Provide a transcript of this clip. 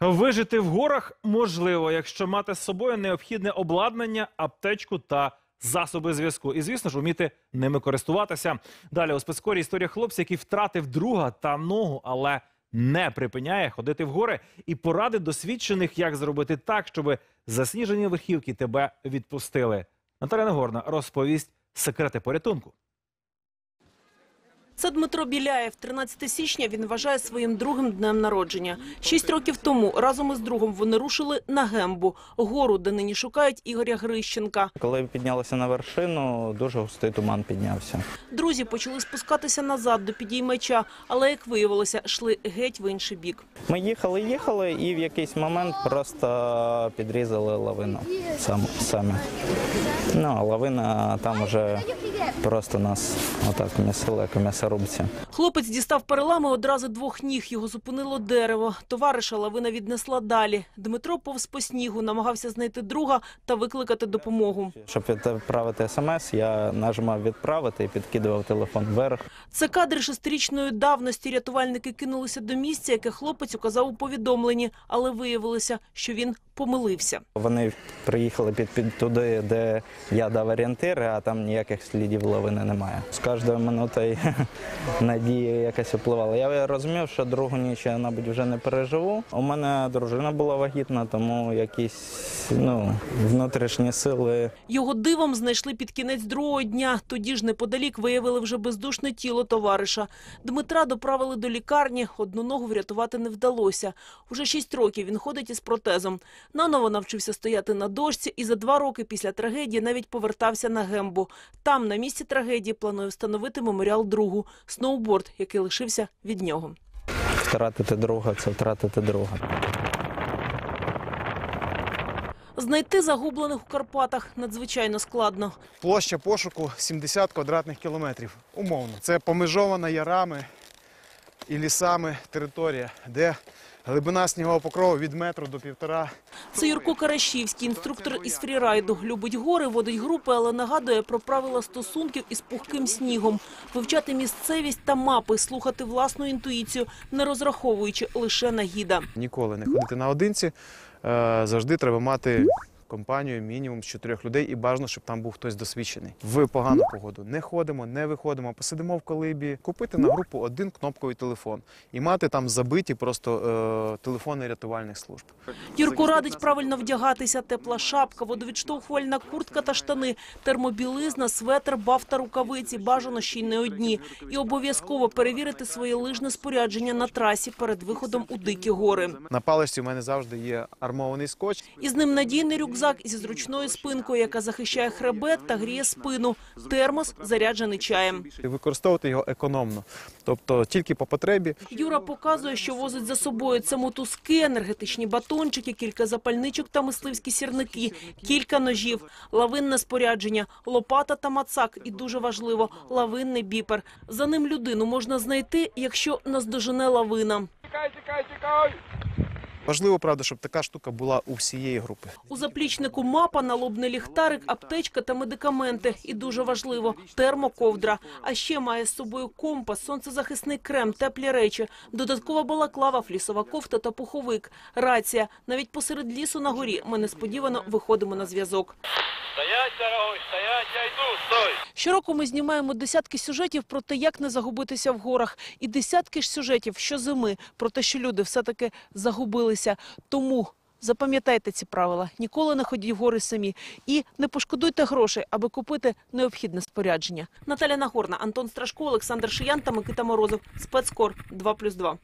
Вижити в горах можливо, якщо мати з собою необхідне обладнання, аптечку та засоби зв'язку. І, звісно ж, вміти ними користуватися. Далі у спецкорі історія хлопця, який втратив друга та ногу, але не припиняє ходити в гори і поради досвідчених, як зробити так, щоб засніжені верхівки тебе відпустили. Наталя Нагорна розповість секрети порятунку. Це Дмитро Біляєв. 13 січня він вважає своїм другим днем народження. Шість років тому разом із другом вони рушили на Гембу, гору, де нині шукають Ігоря Грищенка. Коли піднялися на вершину, дуже густий туман піднявся. Друзі почали спускатися назад до підіймача, але, як виявилося, йшли геть в інший бік. Ми їхали, їхали, і в якийсь момент просто підрізали лавину сам, самі. Ну, лавина там вже просто нас отак місили, як м'ясорубці. Хлопець дістав перелами одразу двох ніг. Його зупинило дерево. Товариша лавина віднесла далі. Дмитро повз по снігу, намагався знайти друга та викликати допомогу. Щоб відправити смс, я нажимав відправити і підкидував телефон вверх. Це кадри шестирічної давності. Рятувальники кинулися до місця, яке хлопець указав у повідомленні, але виявилося, що він помилився. Вони приїхали під, під туди, де я дав орієнтири, а там ніяких слідів лавини немає. З кожною минутою надія якась впливала. Я розумів, що другу ніч я, мабуть, вже не переживу. У мене дружина була вагітна, тому якісь ну, внутрішні сили Його дивом знайшли під кінець другого дня. Тоді ж неподалік виявили вже бездушне тіло товариша. Дмитра доправили до лікарні. Одну ногу врятувати не вдалося. Уже шість років він ходить із протезом. Наново навчився стояти на дошці і за два роки після трагедії навіть повертався на Гембу. Там, на місці трагедії, планує встановити меморіал другу – сноуборд, який лишився від нього. втратити друга це втратити друга. Знайти загублених у Карпатах надзвичайно складно. Площа пошуку 70 квадратних кілометрів. Умовно. Це помежована ярами і лісами територія, де глибина снігового покрову від метру до півтора. Це Юрко Карашівський, інструктор із фрірайду. Любить гори, водить групи, але нагадує про правила стосунків із пухким снігом. Вивчати місцевість та мапи, слухати власну інтуїцію, не розраховуючи лише на гіда. Ніколи не ходити наодинці. Е, Завжди треба мати компанію мінімум з чотирьох людей і бажано, щоб там був хтось досвідчений. В погану погоду не ходимо, не виходимо, посидимо в колибі, купити на групу один кнопковий телефон і мати там забиті просто е, телефони рятувальних служб. Юрко радить правильно вдягатися, тепла шапка, водовідштовхувальна куртка та штани, термобілизна, светр, бафта, рукавиці, бажано ще й не одні. І обов'язково перевірити своє лижне спорядження на трасі перед виходом у дикі гори. На паличці у мене завжди є армований скотч. Із ним надійний рюкзак зі зручною спинкою, яка захищає хребет та гріє спину. Термос заряджений чаєм. використовувати його економно, тобто тільки по потребі. Юра показує, що возить за собою це мотузки, енергетичні батончики, кілька запальничок та мисливські сірники, кілька ножів, лавинне спорядження, лопата та мацак. І дуже важливо лавинний біпер. За ним людину можна знайти, якщо наздожене лавина. Важливо, правда, щоб така штука була у всієї групи. У заплічнику мапа, налобний ліхтарик, аптечка та медикаменти. І дуже важливо термоковдра. А ще має з собою компас, сонцезахисний крем, теплі речі, додаткова балаклава, флісова кофта та пуховик, рація. Навіть посеред лісу на горі ми несподівано виходимо на зв'язок. Щороку ми знімаємо десятки сюжетів про те, як не загубитися в горах, і десятки ж сюжетів щозими про те, що люди все-таки загубилися. Тому запам'ятайте ці правила: ніколи не ходіть в гори самі і не пошкодуйте грошей, аби купити необхідне спорядження. Наталя Нагорна, Антон Страшко, Олександр Шиян та Микита Морозов. Спецкор 2+,2.